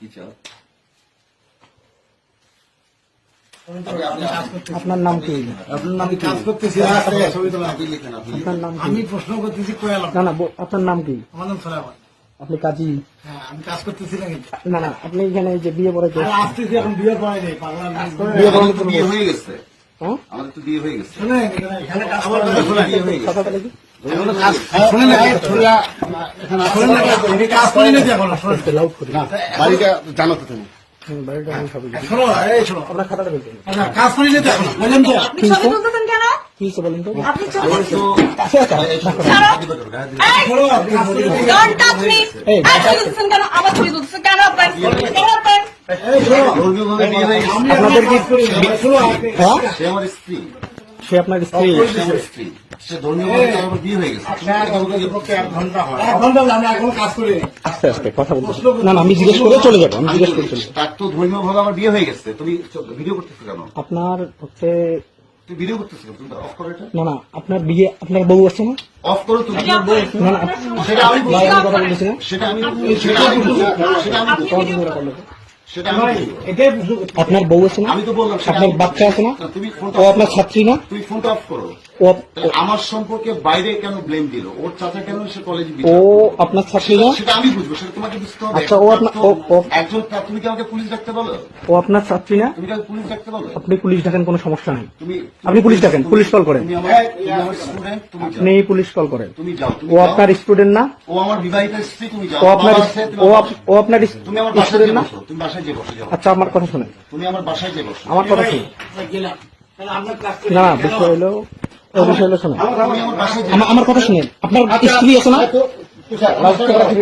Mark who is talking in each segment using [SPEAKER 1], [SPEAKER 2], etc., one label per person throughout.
[SPEAKER 1] কি চাও?
[SPEAKER 2] আপনার নাম কি?
[SPEAKER 1] আপনার নাম
[SPEAKER 2] আপনার নাম
[SPEAKER 3] আমি প্রশ্ন করতেছি
[SPEAKER 2] না না আপনার নাম কি?
[SPEAKER 3] আমার নাম সোলাইমান
[SPEAKER 2] আপনি কাজী?
[SPEAKER 3] হ্যাঁ আমি কাজ করতেছি না
[SPEAKER 2] না না আপনি এখানে যে বিয়ে পড়ে
[SPEAKER 3] আসতেছি এখন নেই
[SPEAKER 2] বিয়ে
[SPEAKER 1] বিয়ে হয়ে গেছে।
[SPEAKER 2] হ্যাঁ?
[SPEAKER 1] আমাদের তো বিয়ে গেছে।
[SPEAKER 2] কথা বলে কি?
[SPEAKER 3] এখনও কাজ শুনেন না, এই ছোড়া, এখানে শুনেন না, আমি কাজ করি না যে এখনও, শুনেন।
[SPEAKER 2] লাউড করি
[SPEAKER 4] বাড়িটা জানো তো তুমি
[SPEAKER 2] হুম, বাড়িটা আমি সবই জানি।
[SPEAKER 3] শোনো, এই শোনো।
[SPEAKER 2] আপনার খাতাটা বলতেন
[SPEAKER 3] আচ্ছা, কাজ করি না তো এখনও, বুঝলেন তো?
[SPEAKER 5] আপনি ছবি তুলতেছেন কেন
[SPEAKER 2] কি
[SPEAKER 1] সে
[SPEAKER 2] আপনার স্ত্রী।
[SPEAKER 1] সে বিয়ে হয়ে গেছে।
[SPEAKER 2] আস্তে আস্তে কথা বলতে না না আমি জিজ্ঞেস করে চলে যাব আমি জিজ্ঞেস করে চলে যাব।
[SPEAKER 1] তার তো ধর্মীয়ভাবে আমার বিয়ে হয়ে গেছে। তুমি ভিডিও করতেছো কেন?
[SPEAKER 2] আপনার হচ্ছে
[SPEAKER 1] ভিডিও করতেছো তুমি অফ করো এটা।
[SPEAKER 2] না না আপনার বিয়ে আপনার বউ আছে না?
[SPEAKER 1] অফ করো তুমি।
[SPEAKER 2] না না?
[SPEAKER 1] সেটা আমি
[SPEAKER 2] কথা বলতেছি না?
[SPEAKER 1] সেটা আমি সেটা আমি সেটা আমি
[SPEAKER 2] আপনার বউ আছে না?
[SPEAKER 1] আমি তো বললাম
[SPEAKER 2] আপনার বাচ্চা আছে না? ও আপনার। ছাত্রী না?
[SPEAKER 1] তুমি ফোনটা অফ করো। আমার সম্পর্কে বাইরে কেন ব্লেম দিল? ওর চাচা কেন সে কলেজে
[SPEAKER 2] ও আপনার ছাত্রী না?
[SPEAKER 1] সেটা আমি বুঝব সেটা তোমাকে বুঝতে হবে।
[SPEAKER 2] আচ্ছা, ও আপনার- ও- ও-
[SPEAKER 1] একজন তুমি কি আমাকে পুলিশ ডাকতে বলো?
[SPEAKER 2] ও আপনার ছাত্রী না?
[SPEAKER 1] তুমি কি পুলিশ ডাকতে বলো?
[SPEAKER 2] আপনি পুলিশ ডাকেন কোনো সমস্যা নেই।
[SPEAKER 1] তুমি
[SPEAKER 2] আপনি পুলিশ ডাকেন, পুলিশ কল করেন।
[SPEAKER 1] তুমি আমার তুমি আমার স্টুডেন্ট তুমি যাও।
[SPEAKER 2] আপনি পুলিশ কল করেন।
[SPEAKER 1] তুমি যাও
[SPEAKER 2] ও আপনার স্টুডেন্ট না?
[SPEAKER 1] ও আমার বিবাহিত স্ত্রী তুমি যাও।
[SPEAKER 2] ও আপনার
[SPEAKER 1] তুমি
[SPEAKER 2] ও ও আপনার
[SPEAKER 1] তুমি আমার বাসায়
[SPEAKER 2] স্টুডেন্ট না?
[SPEAKER 1] তুমি বাসায় যে বসে যাও।
[SPEAKER 2] আচ্ছা আমার কথা শুনেন।
[SPEAKER 1] তুমি আমার বাসায় যে বসো।
[SPEAKER 2] আমার কথা শুনুন।
[SPEAKER 3] গেলাম। তাহলে আমরা কাজ করি
[SPEAKER 2] না না বিষয় হলো
[SPEAKER 1] আমার
[SPEAKER 2] কথা শুনেন। আপনার স্ত্রী আছে না?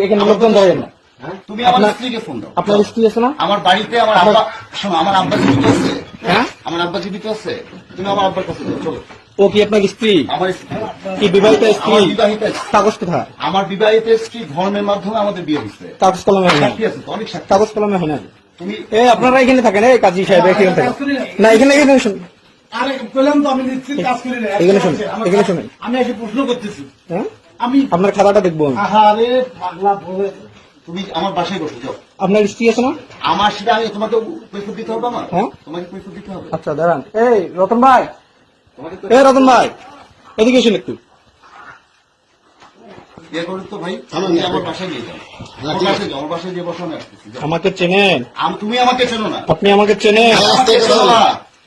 [SPEAKER 2] এখানে লোকজন দাঁড়িয়ে না।
[SPEAKER 1] তুমি আমার স্ত্রীকে ফোন দাও।
[SPEAKER 2] আপনার স্ত্রী আছে না?
[SPEAKER 1] আমার বাড়িতে আমার আব্বা শোনো আমার আব্বা জীবিত আছে।
[SPEAKER 2] হ্যাঁ?
[SPEAKER 1] আমার আব্বা জীবিত আছে। তুমি আমার আব্বার কাছে চলো।
[SPEAKER 2] ও কি আপনার স্ত্রী?
[SPEAKER 1] আমার
[SPEAKER 2] কি বিবাহিত স্ত্রী?
[SPEAKER 1] আমার বিবাহিত স্ত্রী।
[SPEAKER 2] কাগজ কোথায়?
[SPEAKER 1] আমার বিবাহিত স্ত্রী ধর্মের মাধ্যমে আমাদের বিয়ে হয়েছে।
[SPEAKER 2] কাগজ কলমে হয় না।
[SPEAKER 1] সাক্ষী আছে অনেক
[SPEAKER 2] কাগজ কলমে হয় না।
[SPEAKER 1] তুমি
[SPEAKER 2] এ আপনারা এখানে থাকেন। এই কাজী সাহেব এখানে থাকেন। না এখানে এখানে
[SPEAKER 3] আমি এসে প্রশ্ন করতেছি।
[SPEAKER 2] হ্যাঁ?
[SPEAKER 3] আমি
[SPEAKER 2] আপনার খাতাটা দেখব। আমি।
[SPEAKER 3] পাগলা বলে
[SPEAKER 1] তুমি আমার বাসায় বসে যাও।
[SPEAKER 2] আপনার স্ত্রী আছে না?
[SPEAKER 1] আমার সেটা আমি তোমাকে কৈফত দিতে হবে আমার?
[SPEAKER 2] হ্যাঁ?
[SPEAKER 1] তোমাকে কৈফত দিতে হবে।
[SPEAKER 2] আচ্ছা দাঁড়ান। এই রতন ভাই! এই রতন ভাই! এদিকে একটু।
[SPEAKER 1] ইয়ে আসতেছি যাও।
[SPEAKER 2] আমাকে চেনেন।
[SPEAKER 1] আম- তুমি আমাকে চেনো না।
[SPEAKER 2] আপনি আমাকে চেনেন।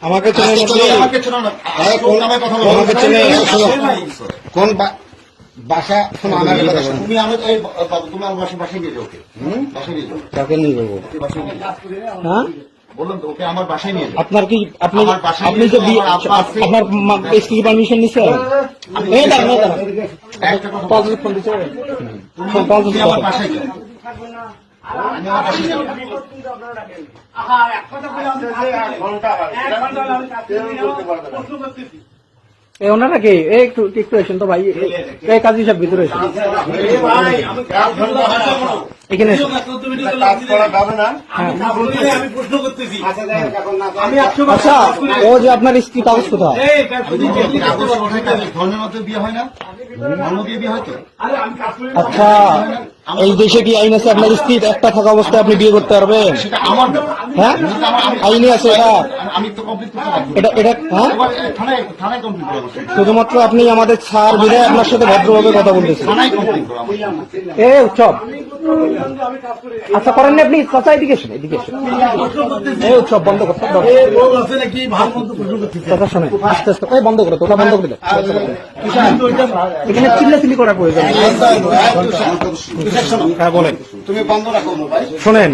[SPEAKER 1] আমাকে আরে কোন
[SPEAKER 4] বাসা শোনো আমার কথা শোনো
[SPEAKER 1] তুমি আমার তুমি আমার বাসায় বাসায় নিয়ে যাও ওকে। বাসায় নিয়ে যাও।
[SPEAKER 2] কাকে নিয়ে যাব? হ্যাঁ? আপনার কি আপনি যে। আপনার পারমিশন নিচ্ছে
[SPEAKER 1] একটা কথা
[SPEAKER 2] পাঁচ ফোন দিচ্ছে ওনারা কি একটু একটু এসেন তো ভাই এই- কাজী সাহেব ভিতরে এসেন এখানে
[SPEAKER 4] না
[SPEAKER 2] আচ্ছা
[SPEAKER 3] না।
[SPEAKER 2] ও যে আপনার স্ত্রী কাগজ কোথায়
[SPEAKER 3] না।
[SPEAKER 1] ধর্মের মধ্যে বিয়ে হয় না ধর্ম দিয়ে বিয়ে হয় তো
[SPEAKER 3] না।
[SPEAKER 2] আচ্ছা এই দেশে কি আইন আছে? আপনার স্ত্রী একটা থাকা অবস্থায় আপনি বিয়ে করতে পারবেন? হ্যাঁ? আইনে আছে এটা? এটা এটা হ্যাঁ? শুধুমাত্র আপনি আমাদের ছাড় বিদায় আপনার সাথে ভদ্রভাবে কথা বলতেছেন। এ উৎসব। আচ্ছা করেন না আপনি। চাচা এদিকে এসেন এদিকে এই উৎসব বন্ধ করতে কথা শোনেন আস্তে আস্তে এই বন্ধ করে তো বন্ধ করে
[SPEAKER 3] ওইটা
[SPEAKER 2] এখানে চিল্লাচিল্লি করার প্রয়োজন। নেই। হ্যাঁ বলেন।
[SPEAKER 4] তুমি বন্ধ রাখো মোবাইল।
[SPEAKER 2] শোনেন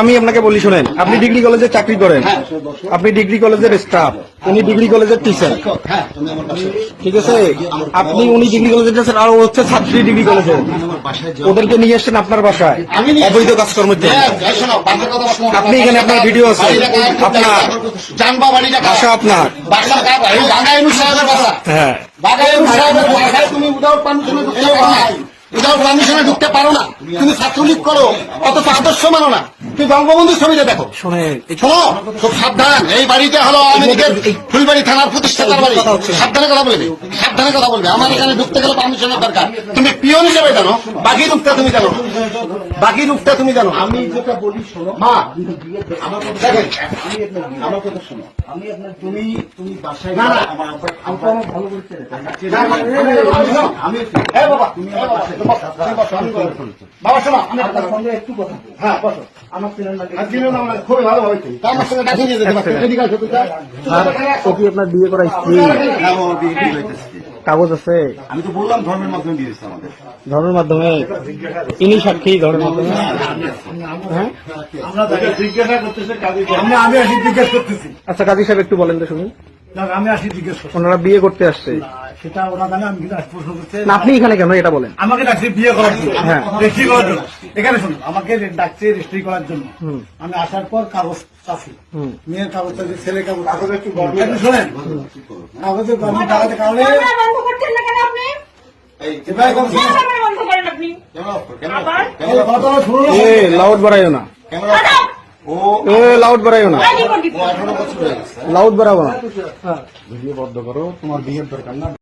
[SPEAKER 2] আমি আপনাকে বলি শোনেন আপনি ডিগ্রি কলেজে চাকরি করেন। আপনি ডিগ্রি কলেজের স্টাফ উনি ডিগ্রি কলেজের টিচার
[SPEAKER 1] হ্যাঁ
[SPEAKER 2] ঠিক আছে? আপনি উনি ডিগ্রি কলেজের টিচার আর হচ্ছে ছাত্রী ডিগ্রি কলেজে। ওদেরকে নিয়ে এসছেন আপনার বাসায়। অবৈধ কাজকর্মের জন্য।
[SPEAKER 1] হ্যাঁ।
[SPEAKER 2] আপনি এখানে আপনার ভিডিও আছে। আপনার? বাসা আপনার। হ্যাঁ।
[SPEAKER 1] বাসায় না।
[SPEAKER 3] পারমিশনে ঢুকতে পারো না তুমি ছাত্রলীগ করো অত আদর্শ মানো না তুমি বঙ্গবন্ধুর ছবিটা দেখো শোনো খুব সাবধান এই বাড়িতে হলো ফুলবাড়ি থানার প্রতিষ্ঠাতার বাড়ি সাবধানে কথা বলবে সাবধানে কথা বলবে আমার এখানে ঢুকতে গেলে পারমিশনের দরকার তুমি পিয়ন হিসেবে জানো বাকি রূপটা তুমি জানো বাকি রূপটা তুমি জানো
[SPEAKER 4] আমি যেটা বলি শোনো
[SPEAKER 3] মা
[SPEAKER 4] আমার কথা
[SPEAKER 3] দেখেন
[SPEAKER 4] আপনার আমার কথা শোনো আমি আপনার তুমি তুমি বাসায়
[SPEAKER 3] না, না।
[SPEAKER 4] আমার আমার ভালো করে চেনে।
[SPEAKER 3] না, না,
[SPEAKER 4] আমি
[SPEAKER 3] বাবা তুমি বাবা তুমি বসো, আমি কথা বলছি। বাবা শোনো আমি
[SPEAKER 4] আপনার সঙ্গে একটু কথা
[SPEAKER 3] হ্যাঁ বসো
[SPEAKER 4] আমার চেনার লাগে
[SPEAKER 3] আর দিলেও না, আমার খুবই ভালো হয়েছে আমার সঙ্গে দেখা নিয়ে যেতে পারছ এদিকে আসো তুই
[SPEAKER 2] ও কি আপনার বিয়ে করা স্ত্রী
[SPEAKER 1] ও বিয়ে বিয়ে হইতেছে।
[SPEAKER 2] কাগজ আছে?
[SPEAKER 1] আমি তো বললাম ধর্মের মাধ্যমে? বিয়ে আমাদের
[SPEAKER 2] ধর্মের মাধ্যমে ইনি সাক্ষী ধর্মের মাধ্যমে? হ্যাঁ? আচ্ছা কাজী সাহেব একটু বলেন তো শুনি
[SPEAKER 3] আমি আসি জিজ্ঞেস
[SPEAKER 2] ওনারা বিয়ে করতে আসছে।
[SPEAKER 3] সেটা ওরা জানে আমি কিন্তু প্রশ্ন করতে
[SPEAKER 2] আপনি এখানে কেন এটা বলেন?
[SPEAKER 3] আমাকে ডাকছে বিয়ে করার জন্য।
[SPEAKER 2] হ্যাঁ।
[SPEAKER 3] রেজিস্ট্রি করার জন্য? এখানে শুনুন আমাকে ডাকছে রেজিস্ট্রি করার জন্য। আমি আসার পর কাগজ
[SPEAKER 2] হুম।
[SPEAKER 3] মেয়ের কাগজ চাচ্ছি ছেলে কাগজ। কাগজ একটু শোনেন। কারণে
[SPEAKER 2] লাউড বাড়াইও না। লাউড বাড়াইও না।
[SPEAKER 1] হয়ে
[SPEAKER 2] লাউড বাড়াবো না।
[SPEAKER 4] ভিডিও বন্ধ করো তোমার বিয়ের দরকার না।